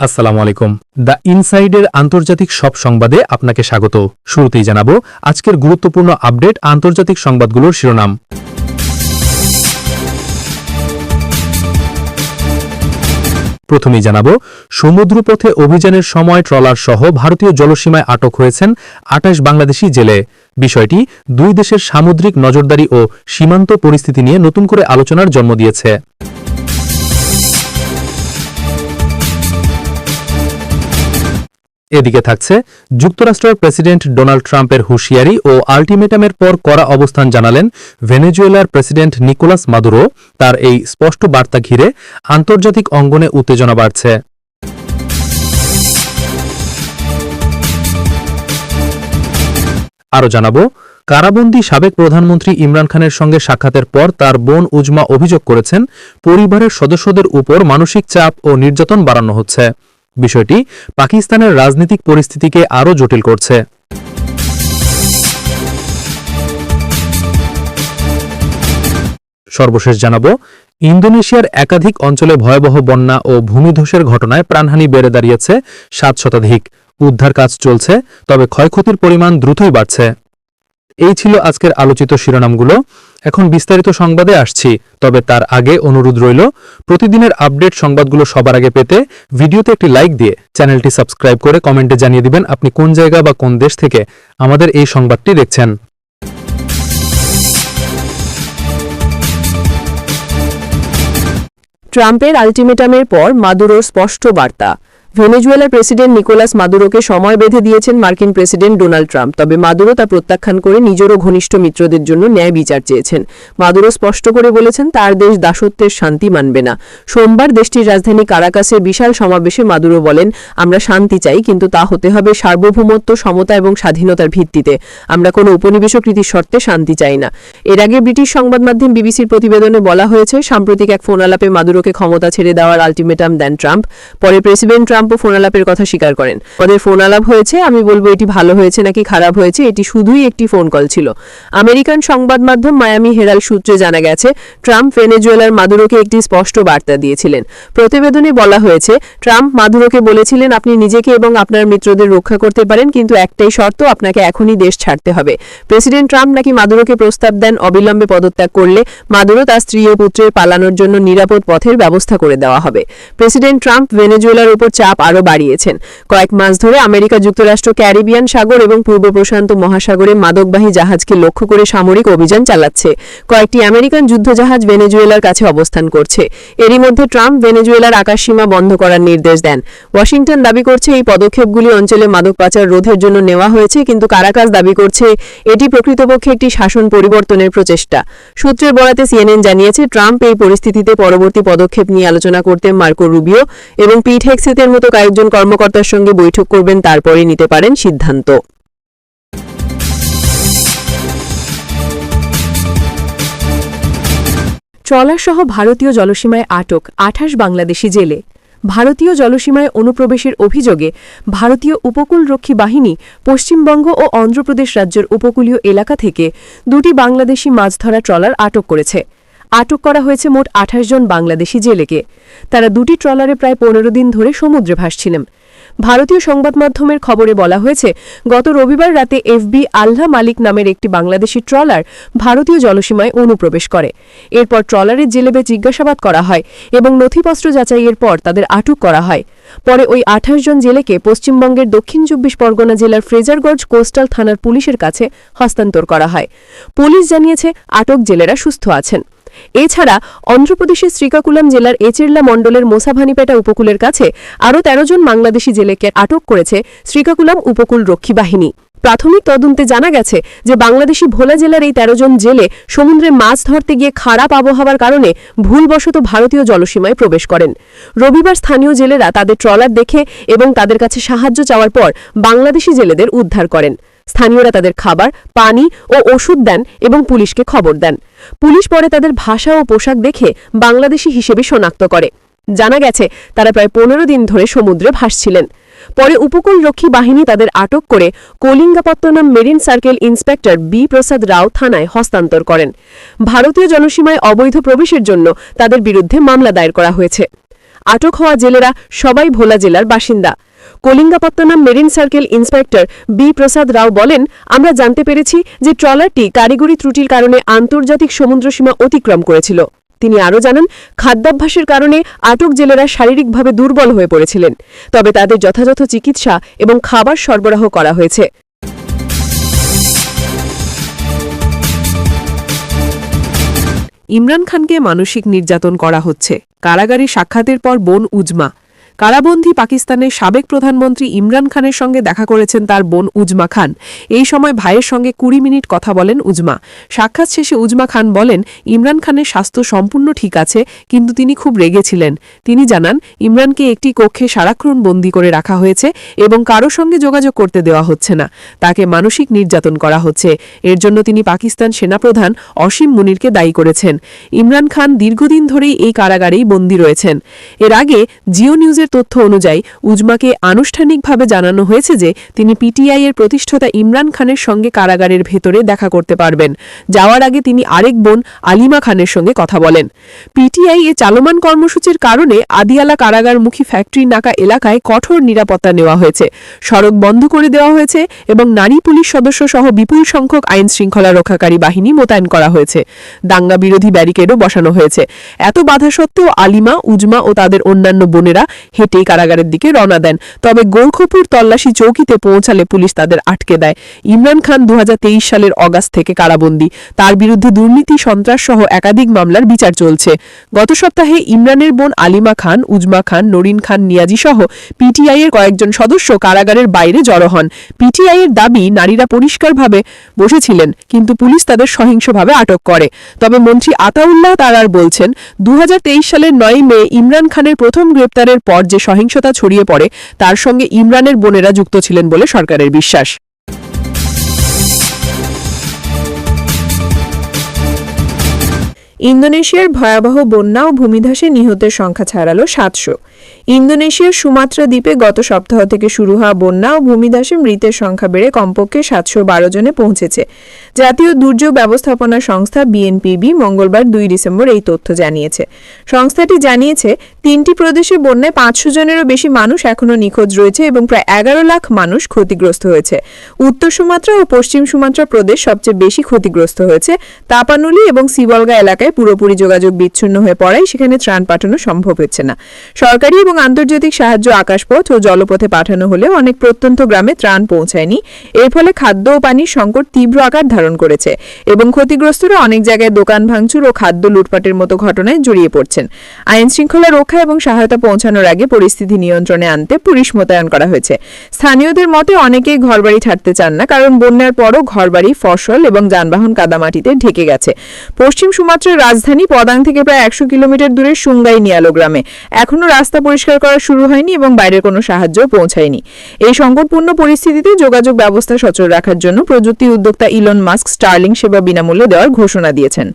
আসসালামু আলাইকুম। দ্য ইনসাইডের আন্তর্জাতিক সব সংবাদে আপনাকে স্বাগত। শুরুতেই জানাব আজকের গুরুত্বপূর্ণ আপডেট আন্তর্জাতিক সংবাদগুলোর শিরোনাম। প্রথমেই জানাব, সমুদ্রপথে অভিযানের সময় ট্রলার সহ ভারতীয় জলসীমায় আটক হয়েছেন আটাশ বাংলাদেশি জেলে। বিষয়টি, দুই দেশের সামুদ্রিক নজরদারি ও সীমান্ত পরিস্থিতি নিয়ে নতুন করে আলোচনার জন্ম দিয়েছে। এদিকে থাকছে, যুক্তরাষ্ট্রের প্রেসিডেন্ট ডোনাল্ড ট্রাম্পের হুঁশিয়ারি ও আল্টিমেটামের পর কড়া অবস্থান জানালেন ভেনেজুয়েলার প্রেসিডেন্ট নিকোলাস মাদুরো। তার এই স্পষ্ট বার্তা ঘিরে আন্তর্জাতিক অঙ্গনে উত্তেজনা বাড়ছে। আরও জানাব, কারাবন্দী সাবেক প্রধানমন্ত্রী ইমরান খানের সঙ্গে সাক্ষাতের পর তার বোন উজমা অভিযোগ করেছেন, পরিবারের সদস্যদের উপর মানসিক চাপ ও নির্যাতন বাড়ানো হচ্ছে। বিষয়টি পাকিস্তানের রাজনৈতিক পরিস্থিতিকে আরও জটিল করছে। সর্বশেষ জানাব, ইন্দোনেশিয়ার একাধিক অঞ্চলে ভয়াবহ বন্যা ও ভূমিধসের ঘটনায় প্রাণহানি বেড়ে দাঁড়িয়েছে সাত শতাধিক। উদ্ধার কাজ চলছে, তবে ক্ষয়ক্ষতির পরিমাণ দ্রুতই বাড়ছে। এই ছিল আজকের আলোচিত শিরোনামগুলো। এখন বিস্তারিত সংবাদে আসছি, তবে তার আগে অনুরোধ রইল, প্রতিদিনের আপডেট সংবাদগুলো সবার আগে পেতে ভিডিওতে একটি লাইক দিয়ে চ্যানেলটি সাবস্ক্রাইব করে কমেন্টে জানিয়ে দিবেন আপনি কোন জায়গা বা কোন দেশ থেকে আমাদের এই সংবাদটি দেখছেন। ট্রাম্পের আলটিমেটামের পর মাদুরোর স্পষ্ট বার্তা। ভেনেজুয়েলার প্রেসিডেন্ট নিকোলাস মাদুরোকে সময় বেঁধে দিয়েছেন মার্কিন প্রেসিডেন্ট ডোনাল্ড ট্রাম্প। তবে মাদুরো তা প্রত্যাখ্যান করে নিজেরও ঘনিষ্ঠ মিত্রদের জন্য ন্যায় বিচার চেয়েছেন। মাদুরো স্পষ্ট করে বলেছেন, তার দেশ দাসত্বের শান্তি মানবে না। সোমবার দেশটির রাজধানী কারাকাসে বিশাল সমাবেশে মাদুরো বলেন, আমরা শান্তি চাই, কিন্তু তা হতে হবে সার্বভৌমত্ব, সমতা এবং স্বাধীনতার ভিত্তিতে। আমরা কোনো উপনিবেশকৃতির শর্তে শান্তি চাই না। এর আগে ব্রিটিশ সংবাদ মাধ্যম বিবিসির প্রতিবেদনে বলা হয়েছে, সাম্প্রতিক এক ফোনালাপে মাদুরোকে ক্ষমতা ছেড়ে দেওয়ার আলটিমেটাম দেন ট্রাম্প। পরে প্রেসিডেন্ট ট্রাম্পও ফোনালাপের কথা স্বীকার করেন। ওদের ফোনালাপ হয়েছে আমি বলব এটি ভালো হয়েছে নাকি খারাপ হয়েছে, এটি শুধুই একটি ফোন কল ছিল। আমেরিকান সংবাদ মাধ্যম মায়ামি হেরাল সূত্রে জানা গেছে, ট্রাম্প ভেনেজুয়েলার মাদুরোকে একটি স্পষ্ট বার্তা দিয়েছিলেন। প্রতিবেদনে বলা হয়েছে, ট্রাম্প মাদুরোকে বলেছিলেন, আপনি নিজেকে এবং আপনার মিত্রদের রক্ষা করতে পারেন, কিন্তু একটাই শর্ত, আপনাকে এখনই দেশ ছাড়তে হবে। প্রেসিডেন্ট ট্রাম্প নাকি মাদুরোকে প্রস্তাব দেন, অবিলম্বে পদত্যাগ করলে মাদুরো তার স্ত্রী ও পুত্রের পালানোর জন্য নিরাপদ পথের ব্যবস্থা করে দেওয়া হবে। প্রেসিডেন্ট ট্রাম্প ভেনেজুয়েলার উপর চাপ আরও বাড়িয়েছেন। কয়েক মাস ধরে আমেরিকা যুক্তরাষ্ট্র, ক্যারিবিয়ান সাগর এবং পূর্ব প্রশান্ত মহাসাগরে মাদকবাহী জাহাজকে লক্ষ্য করে সামরিক অভিযান চালাচ্ছে। কয়েকটি আমেরিকান যুদ্ধজাহাজ ভেনেজুয়েলার কাছে অবস্থান করছে। এরই মধ্যে ট্রাম্প ভেনেজুয়েলার আকাশসীমা বন্ধ করার নির্দেশ দেন। ওয়াশিংটন দাবি করছে, এই পদক্ষেপগুলি অঞ্চলে মাদক পাচার রোধের জন্য নেওয়া হয়েছে, কিন্তু কারাকাস দাবি করছে, এটি প্রকৃতপক্ষে একটি শাসন পরিবর্তনের প্রচেষ্টা। সূত্রের বরাতে সিএনএন জানিয়েছে, ট্রাম্প এই পরিস্থিতিতে পরবর্তী পদক্ষেপ নিয়ে আলোচনা করতে মার্কো রুবিও এবং পিট হেক্সেতের মতো কয়েকজন কর্মকর্তার সঙ্গে বৈঠক করবেন তারপরে নিতে পারেন সিদ্ধান্ত। ট্রলারসহ ভারতীয় জলসীমায় আটক আঠাশ বাংলাদেশি জেলে। ভারতীয় জলসীমায় অনুপ্রবেশের অভিযোগে ভারতীয় উপকূলরক্ষী বাহিনী পশ্চিমবঙ্গ ও অন্ধ্রপ্রদেশ রাজ্যের উপকূলীয় এলাকা থেকে দুটি বাংলাদেশি মাছ ধরা ট্রলার আটক করেছে। আটক করা হয়েছে মোট আঠাশ জন বাংলাদেশি জেলেকে। তারা দুটি ট্রলারে প্রায় পনেরো দিন ধরে সমুদ্রে ভাসছিলেন। ভারতীয় সংবাদ মাধ্যমের খবরে বলা হয়েছে, গত রবিবার রাতে এফবি আল্লাহ মালিক নামের একটি বাংলাদেশি ট্রলার ভারতীয় জলসীমায় অনুপ্রবেশ করে। এরপর ট্রলারের জেলেবে জিজ্ঞাসাবাদ করা হয় এবং নথিপত্র যাচাইয়ের পর তাদের আটক করা হয়। পরে ওই আঠাশ জন জেলেকে পশ্চিমবঙ্গের দক্ষিণ চব্বিশ পরগনা জেলার ফ্রেজারগঞ্জ কোস্টাল থানার পুলিশের কাছে হস্তান্তর করা হয়। পুলিশ জানিয়েছে, আটক জেলেরা সুস্থ আছেন। এছাড়া অন্ধ্রপ্রদেশের শ্রীকাকুলাম জেলার এচেরলা মণ্ডলের মোসাভানিপেটা উপকূলের কাছে আরও তেরো জন বাংলাদেশি জেলেকে আটক করেছে শ্রীকাকুলাম উপকূল রক্ষী বাহিনী। প্রাথমিক তদন্তে জানা গেছে যে বাংলাদেশি ভোলা জেলার এই তেরো জন জেলে সমুদ্রে মাছ ধরতে গিয়ে খারাপ আবহাওয়ার কারণে ভুলবশত ভারতীয় জলসীমায় প্রবেশ করেন। রবিবার স্থানীয় জেলেরা তাদের ট্রলার দেখে এবং তাদের কাছে সাহায্য চাওয়ার পর বাংলাদেশি জেলেদের উদ্ধার করেন। স্থানীয়রা তাদের খাবার, পানি ও ওষুধ দেন এবং পুলিশকে খবর দেন। পুলিশ পরে তাদের ভাষা ও পোশাক দেখে বাংলাদেশি হিসেবে শনাক্ত করে। জানা গেছে, তারা প্রায় পনেরো দিন ধরে সমুদ্রে ভাসছিলেন। পরে উপকূলরক্ষী বাহিনী তাদের আটক করে Kalingapatnam marine circle inspector B. Prasad Rao থানায় হস্তান্তর করেন। ভারতীয় জনসীমায় অবৈধ প্রবেশের জন্য তাদের বিরুদ্ধে মামলা দায়ের করা হয়েছে। আটক হওয়া জেলেরা সবাই ভোলা জেলার বাসিন্দা। Kalingapatnam marine circle inspector B Prasad Rao বলেন, আমরা জানতে পেরেছি যে ট্রলারটি কারিগরি ত্রুটির কারণে আন্তর্জাতিক সমুদ্রসীমা অতিক্রম করেছিল। তিনি আরও জানান, খাদ্যাভ্যাসের কারণে আটক জেলেরা শারীরিকভাবে দুর্বল হয়ে পড়েছিলেন। তবে তাদের যথাযথ চিকিৎসা এবং খাবার সরবরাহ করা হয়েছে। ইমরান খানকে মানসিক নির্যাতন করা হচ্ছে। কারাগারে সাক্ষাতের পর বোন উজমা। কারাবন্দী পাকিস্তানের সাবেক প্রধানমন্ত্রী ইমরান খানের সঙ্গে দেখা করেছেন তার বোন উজমা খান। এই সময় ভাইয়ের সঙ্গে কুড়ি মিনিট কথা বলেন উজমা। সাক্ষাৎ শেষে উজমা খান বলেন, ইমরান খানের স্বাস্থ্য সম্পূর্ণ ঠিক আছে, কিন্তু তিনি খুব রেগেছিলেন তিনি জানান, ইমরানকে একটি কক্ষে সারাক্ষণ বন্দী করে রাখা হয়েছে এবং কারও সঙ্গে যোগাযোগ করতে দেওয়া হচ্ছে না। তাকে মানসিক নির্যাতন করা হচ্ছে। এর জন্য তিনি পাকিস্তান সেনাপ্রধান অসীম মুনিরকে দায়ী করেছেন। ইমরান খান দীর্ঘদিন ধরেই এই কারাগারেই বন্দী রয়েছেন। এর আগে জিও নিউজের তথ্য অনুযায়ী উজমাকে আনুষ্ঠানিকভাবে জানানো হয়েছে যে তিনি পিটিআই এর প্রতিষ্ঠাতা ইমরান খানের সঙ্গে কারাগারের ভেতরে দেখা করতে পারবেন। যাওয়ার আগে তিনি আরেক বোন আলিমা খানের সঙ্গে কথা বলেন। পিটিআই এ চালমান কর্মসূচির কারণে আদিয়ালা কারাগারমুখী ফ্যাক্টরি নাকা এলাকায় কঠোর নিরাপত্তা নেওয়া হয়েছে। সড়ক বন্ধ করে দেওয়া হয়েছে এবং নারী পুলিশ সদস্য সহ বিপুল সংখ্যক আইন শৃঙ্খলা রক্ষাকারী বাহিনী মোতায়েন করা হয়েছে। দাঙ্গা বিরোধী ব্যারিকেডও বসানো হয়েছে। এত বাধা সত্ত্বেও আলিমা, উজমা ও তাদের অন্যান্য বোনেরা হেঁটেই কারাগারের দিকে রওনা দেন। তবে গোরখপুর তল্লাশি চৌকিতে পৌঁছালে পুলিশ তাদের আটকে দেয়। ইমরান খান দু সালের অগাস্ট থেকে কারাবন্দী। তার বিরুদ্ধে দুর্নীতি, সন্ত্রাস সহ একাধিক মামলার বিচার চলছে। গত সপ্তাহে ইমরানের বোন আলিমা খান, উজমা খান, নরিন খান, নিয়াজি সহ পিটিআই এর কয়েকজন সদস্য কারাগারের বাইরে জড়ো হন। পিটিআই এর দাবি, নারীরা পরিষ্কারভাবে বসেছিলেন, কিন্তু পুলিশ তাদের সহিংসভাবে আটক করে। তবে মন্ত্রী আতাউল্লাহ তারার বলছেন দু হাজার তেইশ সালের নয় মে ইমরান খানের প্রথম গ্রেপ্তারের পর যে সহিংসতা ছড়িয়ে পড়ে, তার সঙ্গে ইমরানের বোনেরা যুক্ত ছিলেন বলে সরকারের বিশ্বাস। ইন্দোনেশিয়ার ভয়াবহ বন্যা ও ভূমিধসে নিহতের সংখ্যা ছাড়ালো সাতশো। ইন্দোনেশিয়ার সুমাত্রা দ্বীপে গত সপ্তাহ থেকে শুরু হওয়া বন্যা ও ভূমিধসে মৃতের সংখ্যা বেড়ে কমপক্ষে সাতশো বারো জনে পৌঁছেছে। জাতীয় দুর্যোগ ব্যবস্থাপনা সংস্থা বিএনপিবি মঙ্গলবার দুই ডিসেম্বর এই তথ্য জানিয়েছে। সংস্থাটি জানিয়েছে তিনটি প্রদেশে বন্যায় পাঁচশো জনেরও বেশি মানুষ এখনও নিখোঁজ রয়েছে এবং প্রায় এগারো লাখ মানুষ ক্ষতিগ্রস্ত হয়েছে। উত্তর সুমাত্রা ও পশ্চিম সুমাত্রা প্রদেশ সবচেয়ে বেশি ক্ষতিগ্রস্ত হয়েছে। তাপানুলি এবং সিবলগা এলাকায় পুরোপুরি যোগাযোগ বিচ্ছিন্ন হয়ে পড়ায় সেখানে ত্রাণ পাঠানো সম্ভব হচ্ছে না। সরকারি এবং আন্তর্জাতিক সাহায্য, আকাশপথ ও জলপথে পাঠানো হলেও অনেক প্রত্যন্ত গ্রামে ত্রাণ পৌঁছায়নি। এর ফলে খাদ্য ও পানির সংকট তীব্র আকার ধারণ করেছে এবং ক্ষতিগ্রস্তরা অনেক জায়গায় দোকান ভাঙচুর ও খাদ্য লুটপাটের মতো ঘটনায় জড়িয়ে পড়ছেন। আইন শৃঙ্খলা রক্ষা এবং সহায়তা পৌঁছানোর আগে পরিস্থিতি নিয়ন্ত্রণে আনতে পুলিশ মোতায়েন করা হয়েছে। স্থানীয়দের মতে অনেকেই ঘরবাড়ি ছাড়তে চান না, কারণ বন্যার পরও ঘরবাড়ি, ফসল এবং যানবাহন কাদামাটিতে ঢেকে গেছে। পশ্চিম সুমাত্রার রাজধানী পদাং থেকে প্রায় একশো কিলোমিটার দূরে সুঙ্গাই নিয়ালো গ্রামে। এখনও রাস্তা পরিষ্কার করা শুরু হয়নি এবং বাইরের কোনো সাহায্য পৌঁছায়নি। এই সংকটপূর্ণ পরিস্থিতিতে যোগাযোগ ব্যবস্থা সচল রাখার জন্য প্রযুক্তি উদ্যোক্তা ইলন মাস্ক স্টার্লিং সেবা বিনামূল্যে দেওয়ার ঘোষণা দিয়েছেন।